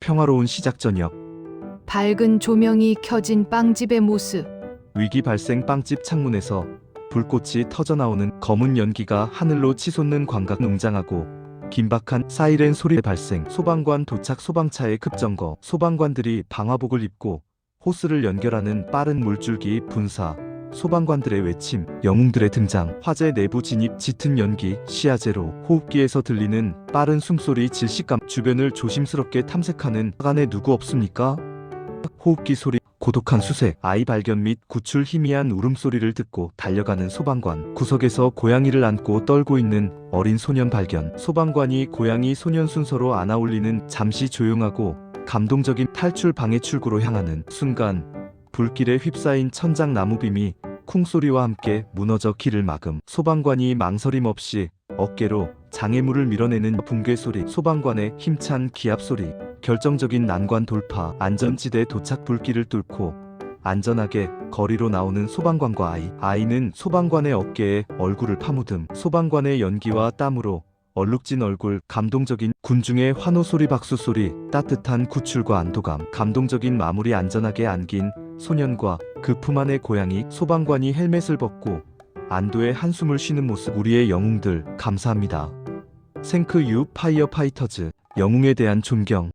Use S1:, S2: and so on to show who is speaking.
S1: 평화로운 시작 저녁
S2: 밝은 조명이 켜진 빵집의 모습.
S1: 위기 발생 빵집 창문에서 불꽃이 터져 나오는 검은 연기가 하늘로 치솟는 광각 농장하고 긴박한 사이렌 소리 발생. 소방관 도착 소방차의 급정거. 소방관들이 방화복을 입고 호스를 연결하는 빠른 물줄기 분사 소방관들의 외침 영웅들의 등장 화재 내부 진입 짙은 연기 시야제로 호흡기에서 들리는 빠른 숨소리 질식감 주변을 조심스럽게 탐색하는 안에 누구 없습니까? 호흡기 소리, 고독한 수색, 아이 발견 및 구출 희미한 울음소리를 듣고 달려가는 소방관, 구석에서 고양이를 안고 떨고 있는 어린 소년 발견, 소방관이 고양이 소년 순서로 안아 올리는 잠시 조용하고 감동적인 탈출 방해 출구로 향하는 순간, 불길에 휩싸인 천장 나무 빔이 쿵소리와 함께 무너져 길을 막음, 소방관이 망설임 없이 어깨로 장애물을 밀어내는 붕괴 소리, 소방관의 힘찬 기합 소리, 결정적인 난관 돌파, 안전지대 도착 불길을 뚫고 안전하게 거리로 나오는 소방관과 아이. 아이는 소방관의 어깨에 얼굴을 파묻음. 소방관의 연기와 땀으로 얼룩진 얼굴, 감동적인 군중의 환호 소리, 박수 소리, 따뜻한 구출과 안도감, 감동적인 마무리 안전하게 안긴 소년과 그 품 안의 고양이, 소방관이 헬멧을 벗고 안도의 한숨을 쉬는 모습, 우리의 영웅들, 감사합니다. 생크 유 파이어 파이터즈, 영웅에 대한 존경,